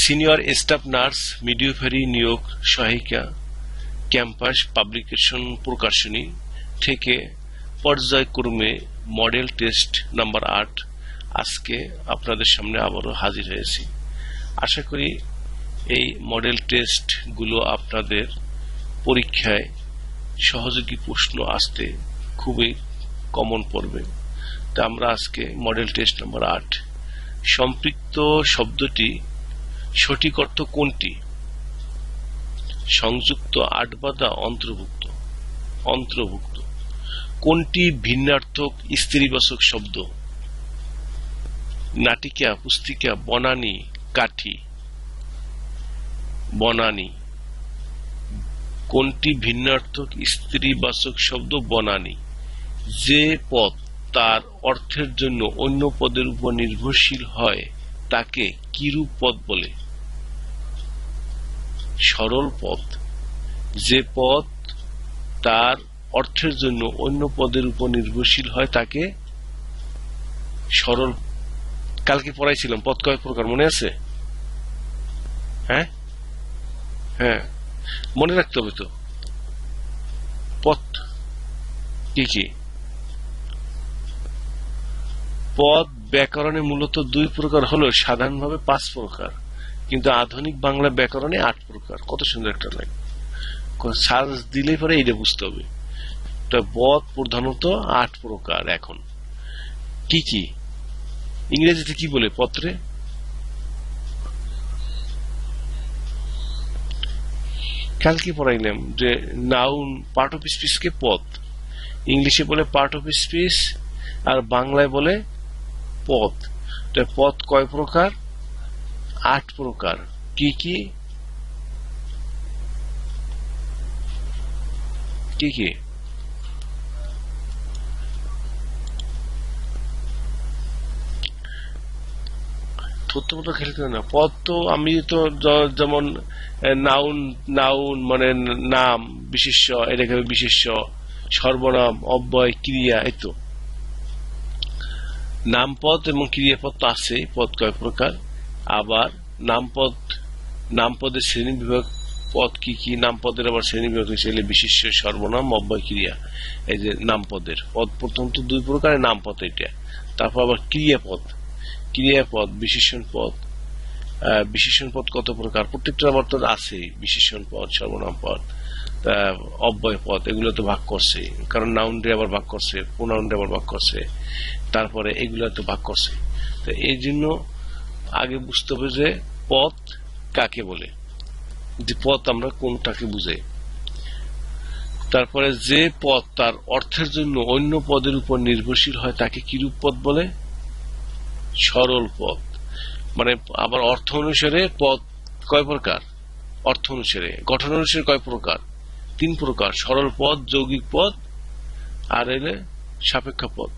Senior staff nurse midwifery নিয়োগ সহায়িকা campus publication প্রকাশনী থেকে পর্যায়ক্রমে মডেল টেস্ট নাম্বার আট আজকে আপনাদের সামনে আবারও হাজির হয়েছি। আশা করি এই মডেল টেস্টগুলো আপনাদের পরীক্ষায় সহযোগী প্রশ্ন আসতে খুবই কমন পড়বে। তা আমরা আজকে মডেল টেস্ট নাম্বার আট। সম্পৃক্ত শব্দটি সঠিক অর্থ কোনটি? সংযুক্ত আটবাদা অন্তর্ভুক্ত। অন্তর্ভুক্ত। কোনটি ভিন্নার্থক স্ত্রীবাচক শব্দ? নাটিকা, পুস্তিকা, বনানী, কাঠি। বনানী। কোনটি ভিন্নার্থক স্ত্রীবাচক শব্দ? বনানী। যে পদ তার অর্থের জন্য অন্য পদের উপর নির্ভরশীল হয়, তাকে কিরূপ পদ বলে? সরল পদ যে পদ তার অর্থের জন্য অন্য পদের উপর নির্ভরশীল হয়, তাকে সরল কালকে পড়াইছিলাম পদ কয়েক প্রকার, মনে আছে? হ্যাঁ? হ্যাঁ। মনে রাখতে হবে তো। পথ কি কি? পদ ব্যাকরণে মূলত দুই প্রকার হলো, সাধারণভাবে পাঁচ প্রকার। কিন্তু আধুনিক বাংলা ব্যাকরণে আট প্রকার। কত সুন্দর একটা লাইন সার্চ দিলেই পরে এইটা বুঝতে হবে। পদ প্রধানত আট প্রকার এখন। কি কি? ইংরেজিতে কি বলে পত্রে? কালকে পড়াইলাম যে নাউন পার্ট অফ স্পিচকে পদ। ইংলিশে বলে পার্ট অফ স্পিচ আর বাংলায় বলে পদ। পদ কয় প্রকার? আট প্রকার। কি কি? কি কি? তথ্যপত্র খেলতে না। পদ তো আমি তো যেমন নাউন নাউন মানে নাম, বিশেষ্য এটাকে বিশেষ্য, সর্বনাম, অব্যয়, ক্রিয়া, এই তো। নামপদ এবং ক্রিয়াপদ তো আছে পদ কয় প্রকার? আবার নামপদ, নামপদের শ্রেণি বিভাগ পদ কি কি, নামপদের আবার শ্রেণি বিভাগ হিসেবে বিশেষ্য সর্বনাম, অব্যয় ক্রিয়া। এই যে নামপদের পদ, প্রথম তো দুই প্রকারের নামপদ এটা। তারপর আবার ক্রিয়াপদ। ক্রিয়াপদ বিশেষণ পদ। বিশেষণ পদ কত প্রকার? প্রত্যেকটা আবার তো আছে বিশেষণ পদ, সর্বনাম পদ অব্যয় পদ, এগুলো তো ভাগ করছে। কারণ নাউন ডে আবার ভাগ করছে প্রোনাউন ডে আবার ভাগ করছে। তারপরে এগুলো তো ভাগ করছে। তো এই জন্য আগে বুঝতে হবে যে পথ কাকে বলে, যে পথ আমরা কোনটাকে বুঝাই। তারপরে যে পদ তার অর্থের জন্য অন্য পদের উপর নির্ভরশীল হয়, তাকে কিরূপ পদ বলে? সরল পদ মানে আবার অর্থ অনুসারে পদ কয় প্রকার? অর্থ অনুসারে। গঠন অনুসারে কয় প্রকার? তিন প্রকার। সরল পদ যৌগিক পদ আর এলে সাপেক্ষ পদ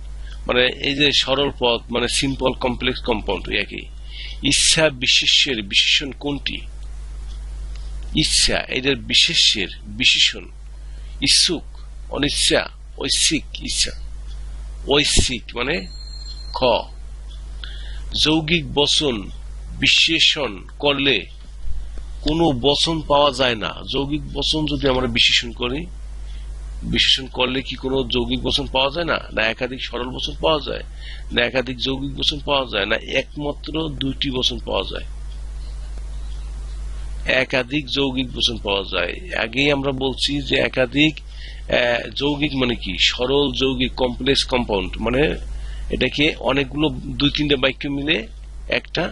মানে এই যে সরল পদ মানে সিম্পল কমপ্লেক্স কম্পাউন্ড একই। ইচ্ছা বিশেষ্যের বিশেষণ কোনটি? ইচ্ছা, এদের বিশেষ্যের বিশেষণ। ইচ্ছুক, অনিচ্ছা, ঐচ্ছিক ইচ্ছা। ঐচ্ছিক মানে খ। যৌগিক বচন বিশ্লেষণ করলে কোনো বচন পাওয়া যায় না। যৌগিক বচন যদি আমরা বিশেষণ করি বিশেষণ করলে কি কোনো যৌগিক বচন পাওয়া যায় না? না একাধিক সরল বচন পাওয়া যায়, না একাধিক যৌগিক বচন পাওয়া যায়, না একমাত্র দুইটি বচন পাওয়া যায়। একাধিক যৌগিক বচন পাওয়া যায়। আগেই আমরা বলছি যে একাধিক যৌগিক মানে কি? সরল যৌগিক কমপ্লেক্স কম্পাউন্ড মানে এটাকে অনেকগুলো দুই তিনটে বাক্য মিলে একটা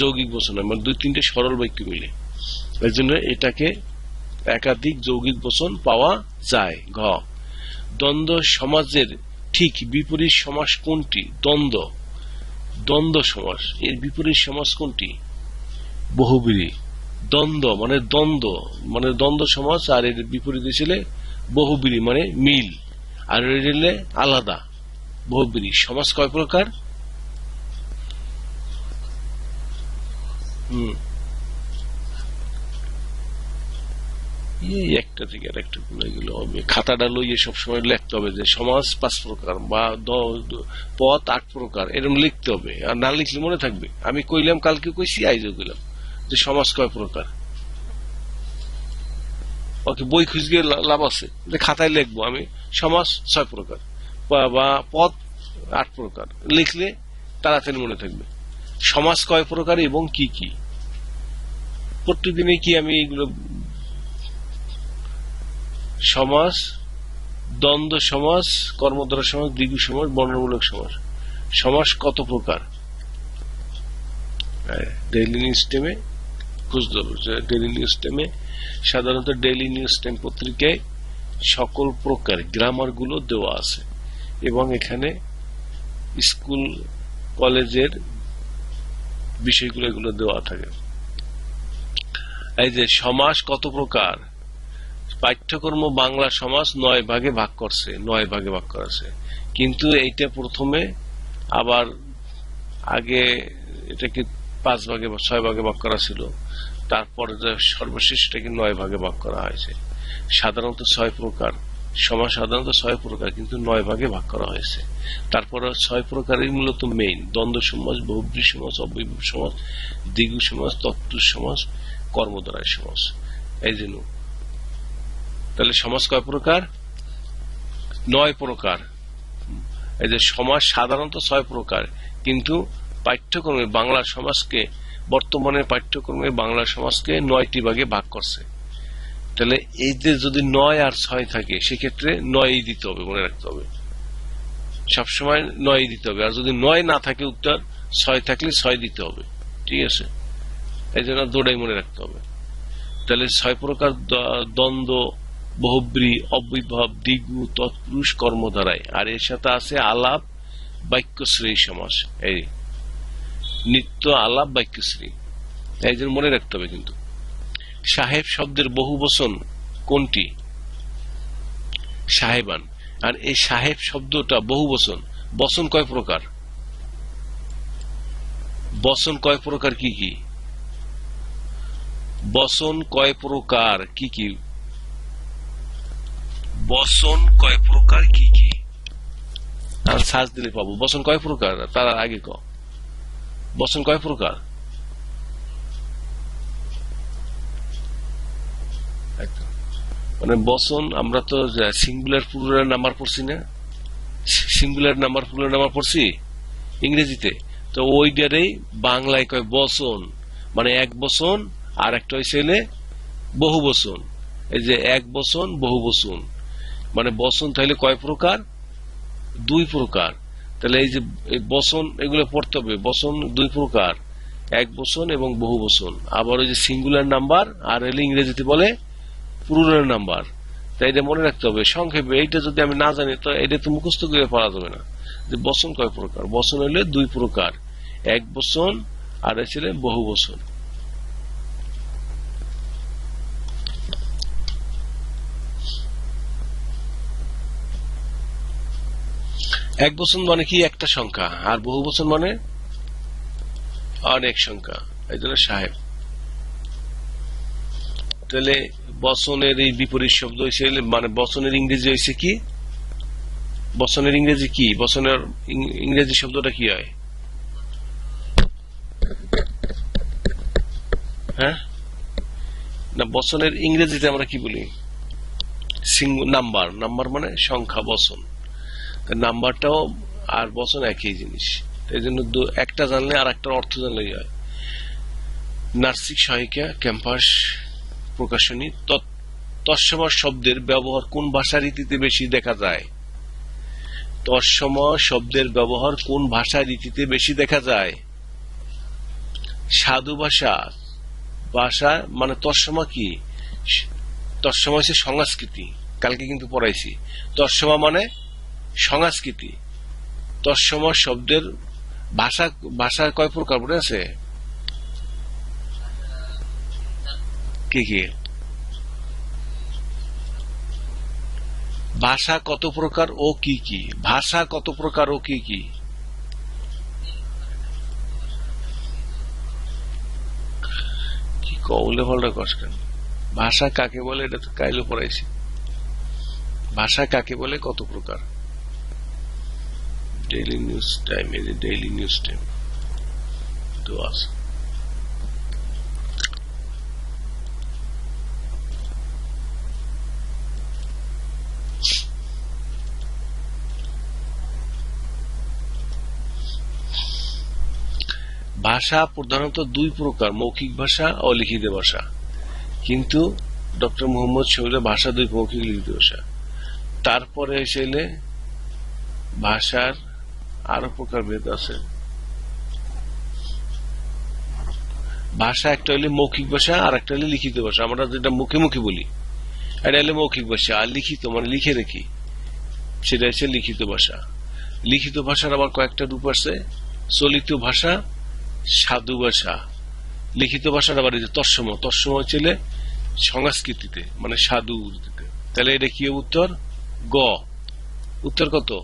যৌগিক বচন হয় মানে দুই তিনটে সরল বাক্য মিলে। এই জন্য এটাকে একাধিক যৌগিক বচন পাওয়া যায়। ঘ। দ্বন্দ্ব সমাজের ঠিক বিপরীত সমাস কোনটি? দ্বন্দ্ব। দ্বন্দ্ব সমাস। এর বিপরীত সমাস কোনটি? বহুবিরী। দ্বন্দ্ব মানে দ্বন্দ্ব। মানে দ্বন্দ্ব সমাজ আর এর বিপরীত ছিল বহুবিরী মানে মিল। আর এর আলাদা। বহুবিরী। সমাজ কয় প্রকার? হুম। এই একটা থেকে আর একটা ভুলে গেল হবে। খাতাটা লইয়ে সবসময় লিখতে হবে যে সমাজ পাঁচ প্রকার বা পথ আট প্রকার এরকম লিখতে হবে। আর না লিখলে মনে থাকবে, আমি কইলাম, কালকে কইছি, আইজও কইলাম যে সমাজ কয় প্রকার। ওকে বই খুঁজ লাভ আছে, যে খাতায় লিখব আমি, সমাজ ছয় প্রকার, বা- পথ আট প্রকার, লিখলে তাড়াতাড়ি মনে থাকবে। সমাজ কয় প্রকার এবং কি কি? প্রত্যেকদিনে কি আমি এগুলো সমাজ, দ্বন্দ্ব সমাজ কর্মদ্বারা সমাজ দ্বিগু সমাজ বর্ণমূলক সমাজ। সমাজ কত প্রকার? ডেইলি নিউজ টেমে খুঁজতে ডেইলি নিউজ টেমে সাধারণত ডেইলি নিউজ টেম পত্রিকায় সকল প্রকার গ্রামারগুলো দেওয়া আছে। এবং এখানে স্কুল, কলেজের বিষয়গুলো এগুলো দেওয়া থাকে। এই যে সমাজ কত প্রকার? পাঠ্যক্রম বাংলা সমাজ নয় ভাগে ভাগ করছে, নয় ভাগে ভাগ করেছে। কিন্তু এইটা প্রথমে, আবার আগে এটাকে পাঁচ ভাগে ছয় ভাগে ভাগ করা ছিল। তারপরে সর্বশেষ এটাকে নয় ভাগে ভাগ করা হয়েছে। সাধারণত ছয় প্রকার, সমাজ সাধারণত ছয় প্রকার, কিন্তু নয় ভাগে ভাগ করা হয়েছে। তারপরে ছয় প্রকারই মূলত মেইন দ্বন্দ্ব সমাজ, বহুব্রী সমাজ অবৈব সমাজ, দ্বিগু সমাজ, তত্ত্ব সমাজ কর্মদ্বারায় সমাজ। এই জন্য তাহলে সমাজ কয় প্রকার? নয় প্রকার। এই যে সমাজ সাধারণত ছয় প্রকার, কিন্তু পাঠ্যক্রমে বাংলা সমাজকে, বর্তমানে পাঠ্যক্রমে বাংলা সমাজকে নয়টি ভাগে ভাগ করছে। তাহলে এই যে যদি নয় আর ছয় থাকে, সেক্ষেত্রে নয়ই দিতে হবে, মনে রাখতে হবে। সবসময় নয় দিতে হবে, আর যদি নয় না থাকে উত্তর, ছয় থাকলে ছয় দিতে হবে। ঠিক আছে? এই জন্য দৌড়াই মনে রাখতে হবে। তাহলে ছয় প্রকার দ্বন্দ্ব বহুব্রী, অবিভব, দিগু, তৎপুরুষ কর্মধারায় আর এর সাথে আছে আলাপ বাক্যশ্রী সমাস। এই নিত্য আলাপ বাক্যশ্রী এই জন্য মনে রাখতে হবে কিন্তু। সাহেব শব্দের বহু বচন কোনটি? সাহেবান। আর এই সাহেব শব্দটা বহু বচন। বচন কয় প্রকার? বচন কয় প্রকার কি কি? বচন কয় প্রকার কি কি? বচন কয় প্রকার কি কি? আর সার্চ দিলে পাবো। বচন কয় প্রকার? তার আগে ক। বচন কয় প্রকার? মানে বচন আমরা তো সিঙ্গুলার প্লুরাল নাম্বার পড়ছি না? সিঙ্গুলার নাম্বার প্লুরাল নাম্বার পড়ছি? ইংরেজিতে। তো ওই ওইটারেই বাংলায় কয় বসন। মানে এক বচন আর একটা হয়েছে বহু বচন এই যে এক বচন বহু বচন মানে বসন তাহলে কয় প্রকার? দুই প্রকার। তাহলে এই যে বচন এগুলো পড়তে হবে। বসন দুই প্রকার। এক বসন এবং বহু বসন। আবার ওই যে সিঙ্গুলার নাম্বার আর এলে ইংরেজিতে বলে প্লুরাল নাম্বার তাই এটা মনে রাখতে হবে। সংক্ষেপে এইটা যদি আমি না জানি, তো এটা তো মুখস্থ করে পড়া যাবে না। যে বচন কয় প্রকার? বচন হলে দুই প্রকার। এক বচন আর ছিল বহু বচন এক বচন মানে কি? একটা সংখ্যা। আর বহু বচন মানে? অনেক সংখ্যা। এই জন্য সাহেব। তাহলে বচনের এই বিপরীত শব্দ হয়েছে মানে বচনের ইংরেজি হয়েছে কি? বচনের ইংরেজি কি? বচনের ইংরেজি শব্দটা কি হয়? হ্যাঁ? না, বচনের ইংরেজিতে আমরা কি বলি? নাম্বার। নাম্বার মানে সংখ্যা, বচন। তা নাম্বারটাও আর বচন একই জিনিস। এই জন্য একটা জানলে আর একটা অর্থ জানলেই হয়। নার্সিক সহায়িকা, ক্যাম্পাস প্রকাশনী, তৎ- তৎসম শব্দের ব্যবহার কোন ভাষা রীতিতে বেশি দেখা যায়? তৎসম শব্দের ব্যবহার কোন ভাষা রীতিতে বেশি দেখা যায়? সাধু ভাষা ভাষা মানে তৎসমা কি? তৎসমা হচ্ছে সংস্কৃতি। কালকে কিন্তু পড়াইছি। তৎসমা মানে সংস্কৃতি। তৎসমা শব্দের ভাষা ভাষা কয় প্রকার মনে আছে? কি কি? ভাষা কত প্রকার ও কি কি? ভাষা কত প্রকার ও কি কি? কি কৌলে ফলটা কষ্ট ভাষা কাকে বলে, এটা তো কাইলে পড়াইছি। ভাষা কাকে বলে, কত প্রকার? ডেইলি নিউজ টাইম এই যে ডেইলি নিউজ টাইম দোয়াস ভাষা প্রধানত দুই প্রকার, মৌখিক ভাষা ও লিখিত ভাষা। কিন্তু ডক্টর মোহাম্মদ শহীদের ভাষা দুই মৌখিক লিখিত ভাষা। তারপরে এসে ভাষার আরও প্রকার ভেদ আছে। ভাষা একটা হলে মৌখিক ভাষা, আর একটা হলে লিখিত ভাষা। আমরা যেটা মুখে মুখে বলি, এটা হলে মৌখিক ভাষা। আর লিখিত মানে লিখে রেখি, সেটা হচ্ছে লিখিত ভাষা। লিখিত ভাষার আবার কয়েকটা রূপ আছে। চলিত ভাষা, সাধু ভাষা। লিখিত ভাষার আবার তৎসম তৎসম হচ্ছে সংস্কৃতিতে মানে সাধু তাহলে এটা কি উত্তর? গ। উত্তর কত?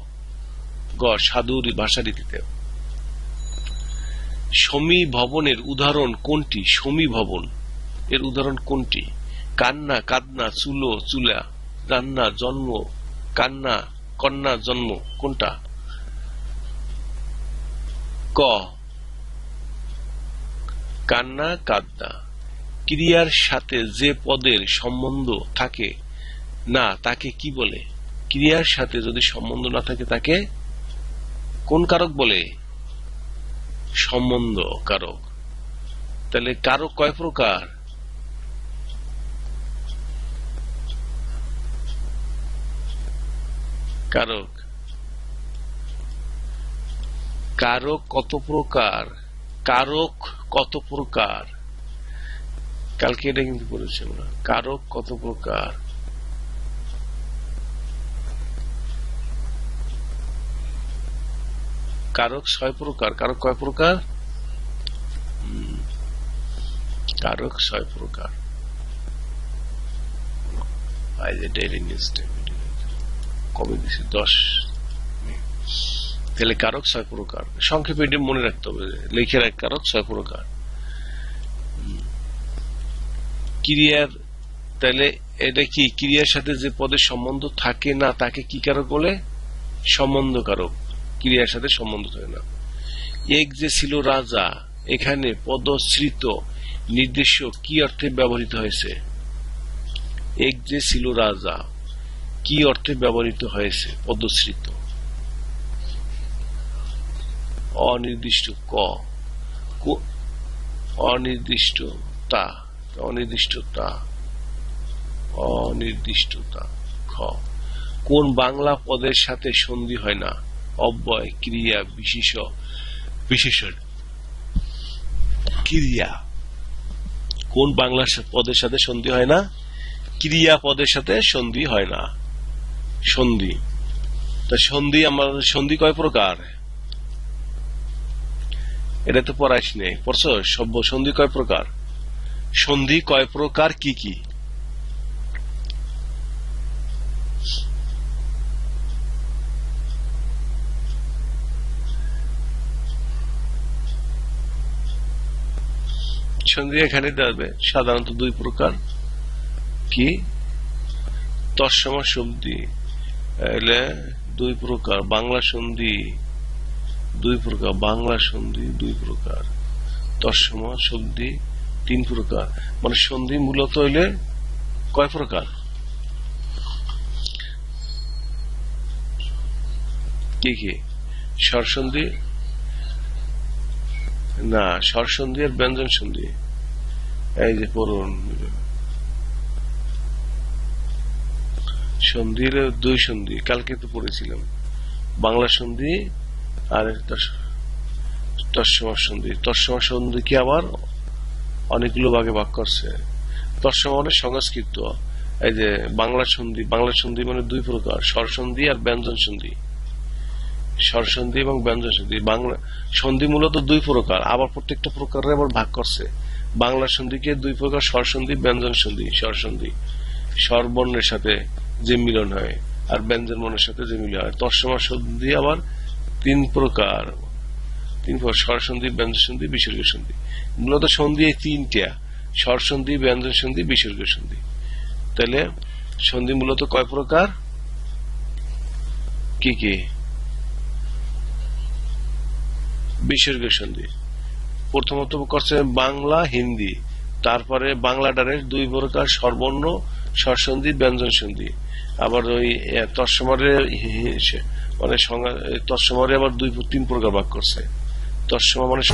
গ সাধু ভাষা রীতিতে। সমী ভবনের উদাহরণ কোনটি? সমী ভবন। এর উদাহরণ কোনটি? কান্না, কাদনা, চুলো, চুলা, রান্না, জন্ম, কান্না, কন্যা, জন্ম, কোনটা? ক। কান্না, কাদনা। ক্রিয়ার সাথে যে পদের সম্বন্ধ থাকে, না, তাকে কি বলে? ক্রিয়ার সাথে যদি সম্বন্ধ না থাকে, তাকে কোন কারক বলে? সম্বন্ধ কারক। তাহলে কারক কয় প্রকার? কারক। কারক কত প্রকার? কারক কত প্রকার? কালকে এটা কিন্তু বলেছি আমরা। কারক কত প্রকার? কারক ছয় প্রকার, কারক কয় প্রকার? কারক ছয় প্রকার। ডেইলি দশ তাহলে কারক সংক্ষেপে মনে রাখতে হবে কারক ছয় প্রকার। ক্রিয়ার, তাহলে এটা কি? ক্রিয়ার সাথে যে পদের সম্বন্ধ থাকে না, তাকে কি কারক বলে? সম্বন্ধ কারক। ক্রিয়ার সাথে সম্বন্ধ থাকে না। এক যে ছিল রাজা, এখানে পদশ্রিত, নির্দেশ কি অর্থে ব্যবহৃত হয়েছে? এক যে ছিল রাজা, কি অর্থে ব্যবহৃত হয়েছে? পদশ্রিত। অনির্দিষ্ট ক, অনির্দিষ্টতা অনির্দিষ্টতা অনির্দিষ্টতা, খ। কোন বাংলা পদের সাথে সন্ধি হয় না? অব্যয়, ক্রিয়া বিশেষ বিশেষণ। ক্রিয়া। কোন বাংলা পদের সাথে সন্ধি হয় না? ক্রিয়া পদের সাথে সন্ধি হয় না। সন্ধি। তা সন্ধি আমার সন্ধি কয় প্রকার? এটা তো পড়াইস নেই পড়ছ সভ্য সন্ধি কয় প্রকার? সন্ধি কয় প্রকার কি কি? সন্ধি এখানে দেবে সাধারণত দুই প্রকার। কি? তৎসম সন্ধি, এলে দুই প্রকার। বাংলা সন্ধি, দুই প্রকার। বাংলা সন্ধি, দুই প্রকার। তৎসম সন্ধি, তিন প্রকার। মানে সন্ধি মূলত হইলে কয় প্রকার? কি কি? স্বরসন্ধি? না, স্বরসন্ধি আর ব্যঞ্জন সন্ধি এই যে পড়ুন সন্ধির দুই সন্ধি, কালকে তো পড়েছিলাম। বাংলা সন্ধি আর তৎসমার সন্ধি। তৎসমার সন্ধি কি আবার অনেকগুলো ভাগে ভাগ করছে। তৎসমা মানে সংস্কৃত। এই যে বাংলা সন্ধি বাংলা সন্ধি মানে দুই প্রকার স্বরসন্ধি আর ব্যঞ্জন সন্ধি। স্বরসন্ধি এবং ব্যঞ্জন সন্ধি। বাংলা সন্ধি মূলত দুই প্রকার, আবার প্রত্যেকটা প্রকারে আবার ভাগ করছে। বাংলা সন্ধিকে দুই প্রকার স্বরসন্ধি ব্যঞ্জন সন্ধি স্বরসন্ধি স্বরবর্ণের সাথে যে মিলন হয় আর ব্যঞ্জন বর্ণের সাথে যে মিলন হয়। তৎসমা সন্ধি আবার তিন প্রকার। তিন প্রকার স্বরসন্ধি ব্যঞ্জন সন্ধি, বিসর্গ সন্ধি। মূলত সন্ধি এই তিনটা। স্বরসন্ধি ব্যঞ্জন সন্ধি, বিসর্গ সন্ধি। তাহলে সন্ধি মূলত কয় প্রকার? কি কি? বিসর্গ সন্ধি। প্রথমত করছে বাংলা, হিন্দি। তারপরে বাংলা বাংলাটারের দুই প্রকার সর্বর্ণ স্বরসন্ধি ব্যঞ্জন সন্ধি আবার ওই তৎসমরে মানে তৎসমরে আবার দুই, তিন প্রকার ভাগ করছে। তৎসমা মানে